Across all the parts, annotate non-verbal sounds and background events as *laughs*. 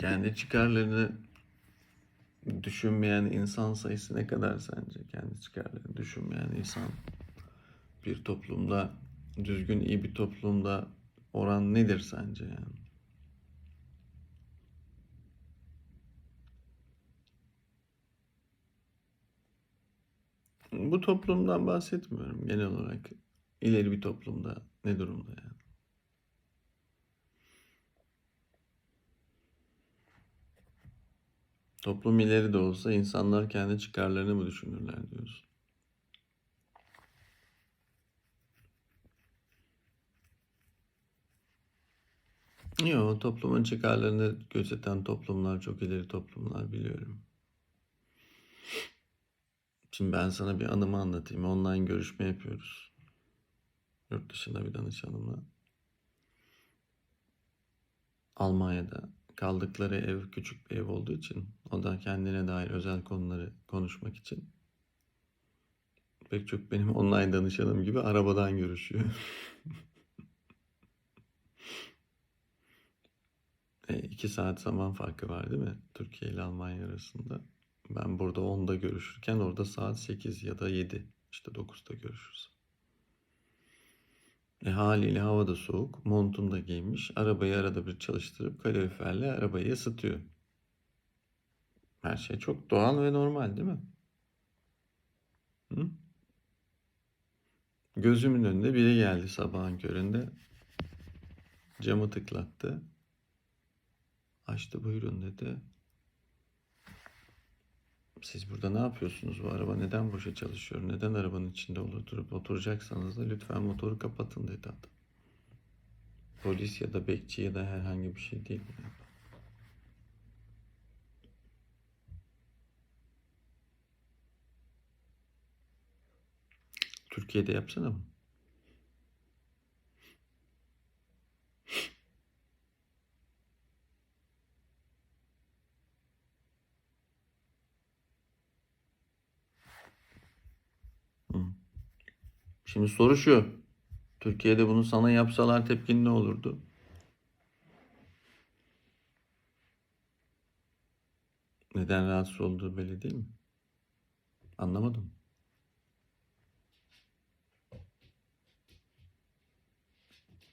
Kendi çıkarlarını düşünmeyen insan sayısı ne kadar sence? Kendi çıkarlarını düşünmeyen insan bir toplumda, düzgün iyi bir toplumda oran nedir sence yani? Bu toplumdan bahsetmiyorum genel olarak. İleri bir toplumda ne durumda yani? Toplum ileri de olsa insanlar kendi çıkarlarını mı düşünürler diyorsun? Yok, toplumun çıkarlarını gözeten toplumlar çok ileri toplumlar biliyorum. Şimdi ben sana bir anımı anlatayım. Online görüşme yapıyoruz. Yurt dışında bir danışanımla. Almanya'da kaldıkları ev küçük bir ev olduğu için o da kendine dair özel konuları konuşmak için pek çok benim online danışanım gibi arabadan görüşüyor. E, iki saat zaman farkı var değil mi? Türkiye ile Almanya arasında. Ben burada 10'da görüşürken orada saat 8 ya da 7. işte 9'da görüşürüz. E haliyle hava da soğuk. Montunu da giymiş. Arabayı arada bir çalıştırıp kaloriferle arabayı ısıtıyor. Her şey çok doğal ve normal değil mi? Hı? Gözümün önünde biri geldi sabahın köründe. Camı tıklattı. Açtı buyurun dedi. Siz burada ne yapıyorsunuz? Bu araba neden boşa çalışıyor? Neden arabanın içinde oturup oturacaksanız da lütfen motoru kapatın dedi adam. Polis ya da bekçi ya da herhangi bir şey değil. Yani. Türkiye'de yapsana mı? Hı. Şimdi soru şu. Türkiye'de bunu sana yapsalar tepkin ne olurdu? Neden rahatsız olduğu belli değil mi? Anlamadım.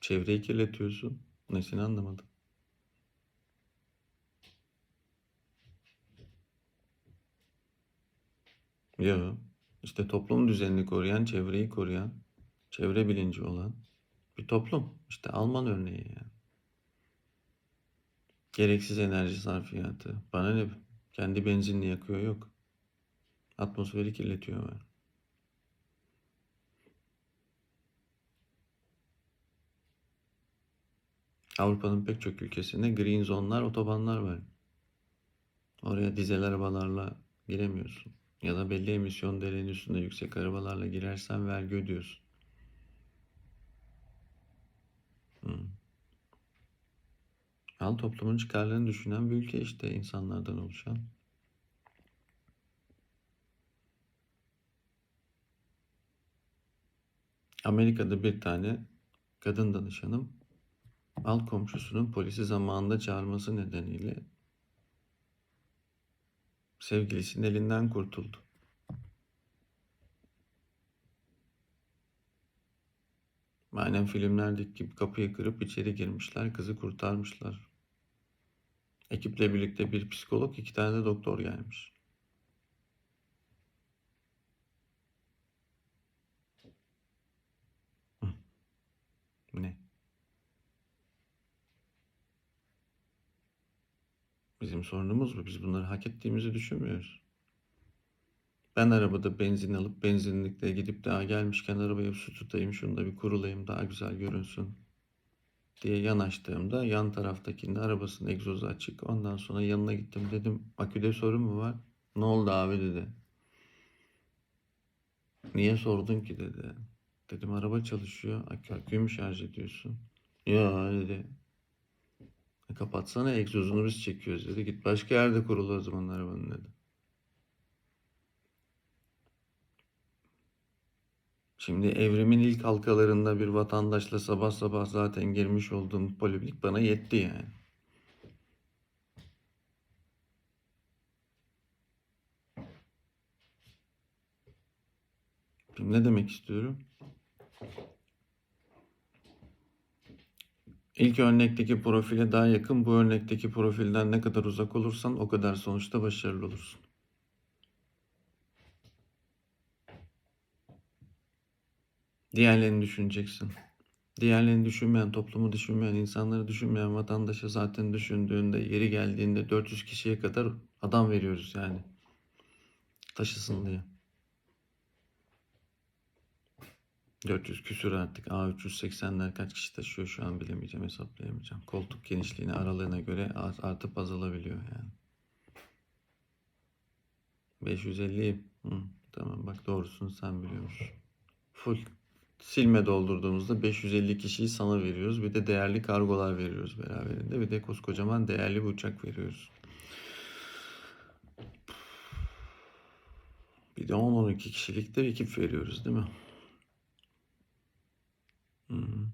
Çevreyi kirletiyorsun. Nesini anlamadım. Yok. İşte toplum düzenini koruyan, çevreyi koruyan, çevre bilinci olan bir toplum. İşte Alman örneği yani. Gereksiz enerji sarfiyatı. Bana ne? Kendi benzinini yakıyor yok. Atmosferi kirletiyor var. Avrupa'nın pek çok ülkesinde green zone'lar, otobanlar var. Oraya dizel arabalarla giremiyorsun. Ya da belli emisyon değerinin üstünde yüksek arabalarla girersen vergi ödüyorsun. Hı. Al toplumun çıkarlarını düşünen bir ülke işte insanlardan oluşan. Amerika'da bir tane kadın danışanım alt komşusunun polisi zamanında çağırması nedeniyle sevgilisinin elinden kurtuldu. Aynen filmlerdeki gibi kapıyı kırıp içeri girmişler, kızı kurtarmışlar. Ekiple birlikte bir psikolog, iki tane de doktor gelmiş. Hı. Ne? Bizim sorunumuz bu. Biz bunları hak ettiğimizi düşünmüyoruz. Ben arabada benzin alıp benzinlikte gidip daha gelmişken arabaya su tutayım, şunu da bir kurulayım daha güzel görünsün diye yanaştığımda yan taraftakinin arabasının egzozu açık. Ondan sonra yanına gittim dedim aküde sorun mu var? Ne oldu abi dedi. Niye sordun ki dedi. Dedim araba çalışıyor. Akü, aküyü mü şarj ediyorsun? Ya dedi. Kapatsana egzozunu biz çekiyoruz dedi. Git başka yerde kurul o zaman arabanın dedi. Şimdi evrimin ilk halkalarında bir vatandaşla sabah sabah zaten girmiş olduğum polemik bana yetti yani. Şimdi ne demek istiyorum? İlk örnekteki profile daha yakın, bu örnekteki profilden ne kadar uzak olursan o kadar sonuçta başarılı olursun. Diğerlerini düşüneceksin. Diğerlerini düşünmeyen, toplumu düşünmeyen, insanları düşünmeyen vatandaşa zaten düşündüğünde, yeri geldiğinde 400 kişiye kadar adam veriyoruz yani. Taşısın diye. 400 küsür artık. A380'ler kaç kişi taşıyor şu an bilemeyeceğim, hesaplayamayacağım. Koltuk genişliğine, aralığına göre art- artıp azalabiliyor yani. 550. Hı, tamam bak doğrusunu sen biliyormuş. Full silme doldurduğumuzda 550 kişiyi sana veriyoruz. Bir de değerli kargolar veriyoruz beraberinde. Bir de koskocaman değerli bir uçak veriyoruz. Bir de 10-12 kişilik de ekip veriyoruz değil mi? Hı hı.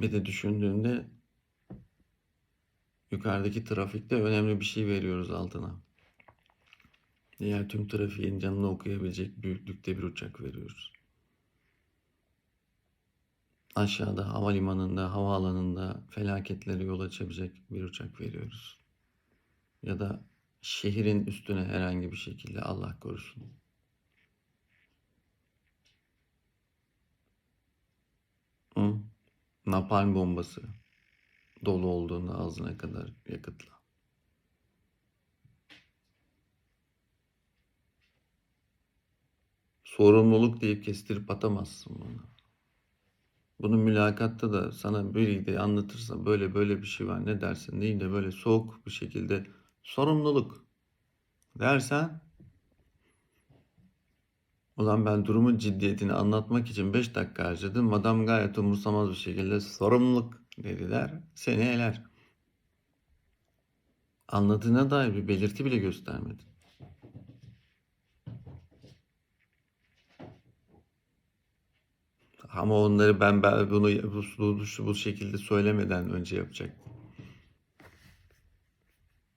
Bir de düşündüğünde yukarıdaki trafikte önemli bir şey veriyoruz altına. Diğer tüm trafiğin canını okuyabilecek büyüklükte bir uçak veriyoruz. Aşağıda havalimanında, havaalanında felaketlere yol açabilecek bir uçak veriyoruz. Ya da şehrin üstüne herhangi bir şekilde Allah korusun. Hı? Napalm bombası dolu olduğunda ağzına kadar yakıtla. Sorumluluk deyip kestirip atamazsın bunu. Bunu mülakatta da sana biri de anlatırsa böyle böyle bir şey var ne dersin değil de böyle soğuk bir şekilde sorumluluk dersen ulan ben durumun ciddiyetini anlatmak için 5 dakika harcadım. Adam gayet umursamaz bir şekilde sorumluluk dediler. Seni eler. Anladığına dair bir belirti bile göstermedi. Ama onları ben, ben bunu bu, bu, bu şekilde söylemeden önce yapacaktım.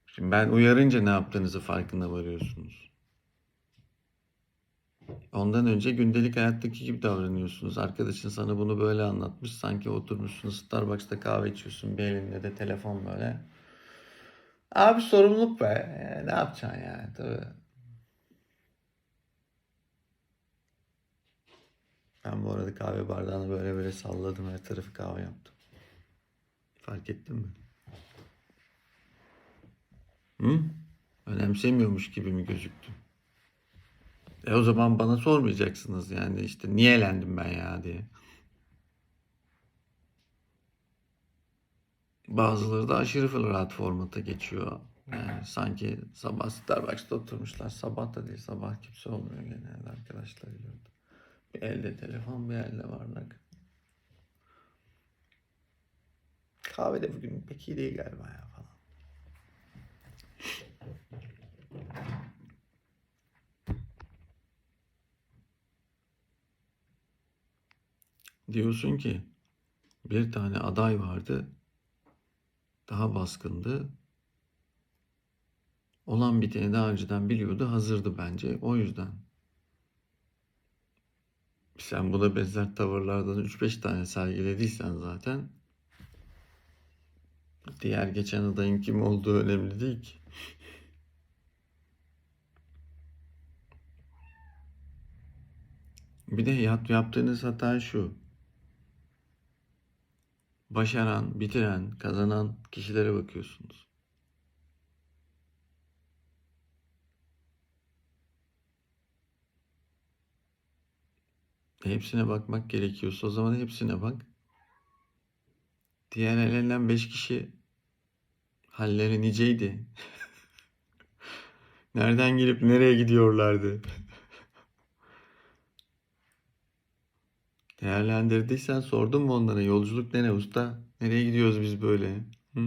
Şimdi ben uyarınca ne yaptığınızı farkına varıyorsunuz. Ondan önce gündelik hayattaki gibi davranıyorsunuz. Arkadaşın sana bunu böyle anlatmış. Sanki oturmuşsun Starbucks'ta kahve içiyorsun. Bir elinde de telefon böyle. Abi sorumluluk be. Ne yapacaksın yani? Tabii. Ben bu arada kahve bardağını böyle böyle salladım. Her tarafı kahve yaptım. Fark ettin mi? Hı? Önemsemiyormuş gibi mi gözüktüm? E o zaman bana sormayacaksınız yani işte niye elendim ben ya diye. Bazıları da aşırı rahat formata geçiyor. Yani sanki sabah Starbucks'ta oturmuşlar. Sabah da değil sabah kimse olmuyor genelde arkadaşlarıyla. Bir elde telefon bir elde bardak. Kahve de bugün pek iyi değil galiba ya falan. Diyorsun ki bir tane aday vardı. Daha baskındı. Olan biteni daha önceden biliyordu. Hazırdı bence. O yüzden. Sen buna benzer tavırlardan 3-5 tane sergilediysen zaten diğer geçen adayın kim olduğu önemli değil ki. Bir de yap, yaptığınız hata şu. Başaran, bitiren, kazanan kişilere bakıyorsunuz. Hepsine bakmak gerekiyorsa o zaman hepsine bak. Diğer elenen 5 kişi halleri niceydi. *laughs* Nereden gelip nereye gidiyorlardı? Değerlendirdiysen sordun mu onlara yolculuk ne usta? Nereye gidiyoruz biz böyle? Hı?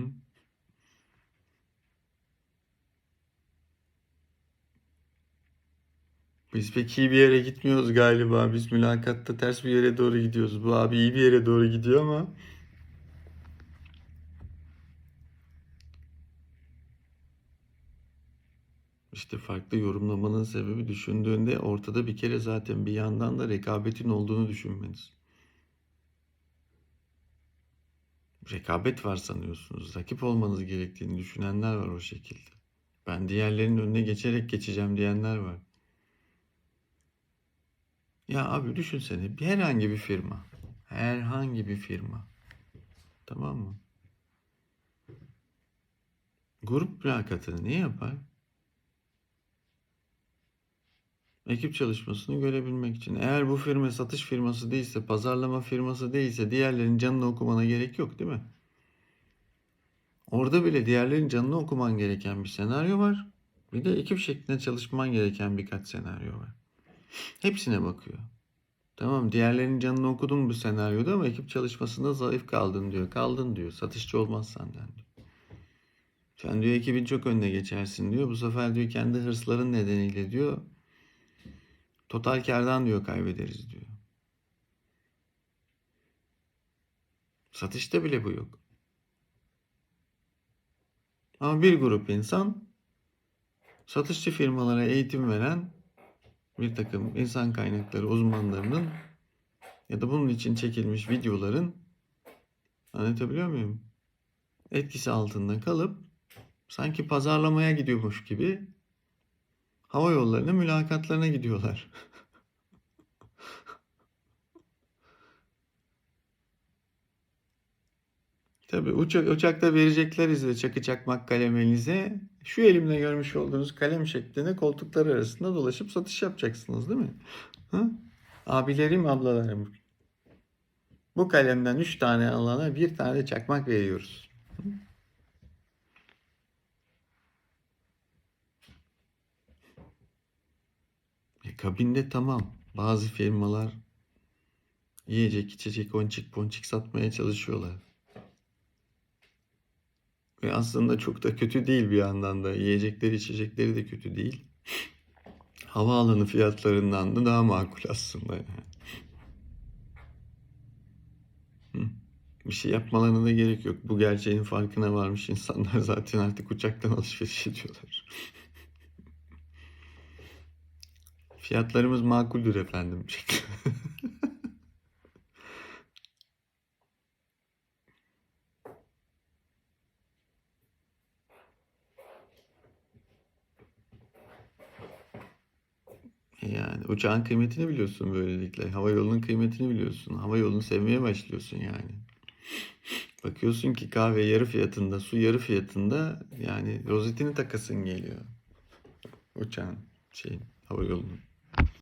Biz pek iyi bir yere gitmiyoruz galiba. Biz mülakatta ters bir yere doğru gidiyoruz. Bu abi iyi bir yere doğru gidiyor ama İşte farklı yorumlamanın sebebi düşündüğünde ortada bir kere zaten bir yandan da rekabetin olduğunu düşünmeniz. Rekabet var sanıyorsunuz. Rakip olmanız gerektiğini düşünenler var o şekilde. Ben diğerlerinin önüne geçerek geçeceğim diyenler var. Ya abi düşünsene bir herhangi bir firma. Herhangi bir firma. Tamam mı? Grup mülakatını ne yapar? Ekip çalışmasını görebilmek için. Eğer bu firma satış firması değilse, pazarlama firması değilse diğerlerinin canını okumana gerek yok değil mi? Orada bile diğerlerinin canını okuman gereken bir senaryo var. Bir de ekip şeklinde çalışman gereken birkaç senaryo var. Hepsine bakıyor. Tamam diğerlerinin canını okudun bu senaryoda ama ekip çalışmasında zayıf kaldın diyor. Kaldın diyor. Satışçı olmaz senden diyor. Sen diyor ekibin çok önüne geçersin diyor. Bu sefer diyor kendi hırsların nedeniyle diyor. Total kardan diyor kaybederiz diyor. Satışta bile bu yok. Ama bir grup insan satışçı firmalara eğitim veren bir takım insan kaynakları uzmanlarının ya da bunun için çekilmiş videoların anlatabiliyor muyum? Etkisi altında kalıp sanki pazarlamaya gidiyormuş gibi hava yollarına mülakatlarına gidiyorlar. *laughs* Tabii uçak, uçakta verecekler size çakı çakmak kalem elinize. Şu elimle görmüş olduğunuz kalem şeklinde koltuklar arasında dolaşıp satış yapacaksınız değil mi? Hı? Abilerim, ablalarım. Bu kalemden üç tane alana bir tane çakmak veriyoruz. Hı? Kabinde tamam. Bazı firmalar yiyecek, içecek, onçik ponçik satmaya çalışıyorlar. Ve aslında çok da kötü değil bir yandan da. Yiyecekleri, içecekleri de kötü değil. *laughs* Havaalanı fiyatlarından da daha makul aslında. yani. Bir şey yapmalarına da gerek yok. Bu gerçeğin farkına varmış insanlar *laughs* zaten artık uçaktan alışveriş ediyorlar. *laughs* Fiyatlarımız makuldür efendim. *laughs* Yani uçağın kıymetini biliyorsun böylelikle. Hava yolunun kıymetini biliyorsun. Hava yolunu sevmeye başlıyorsun yani. Bakıyorsun ki kahve yarı fiyatında, su yarı fiyatında yani rozetini takasın geliyor. Uçağın, şeyin, hava yolunun.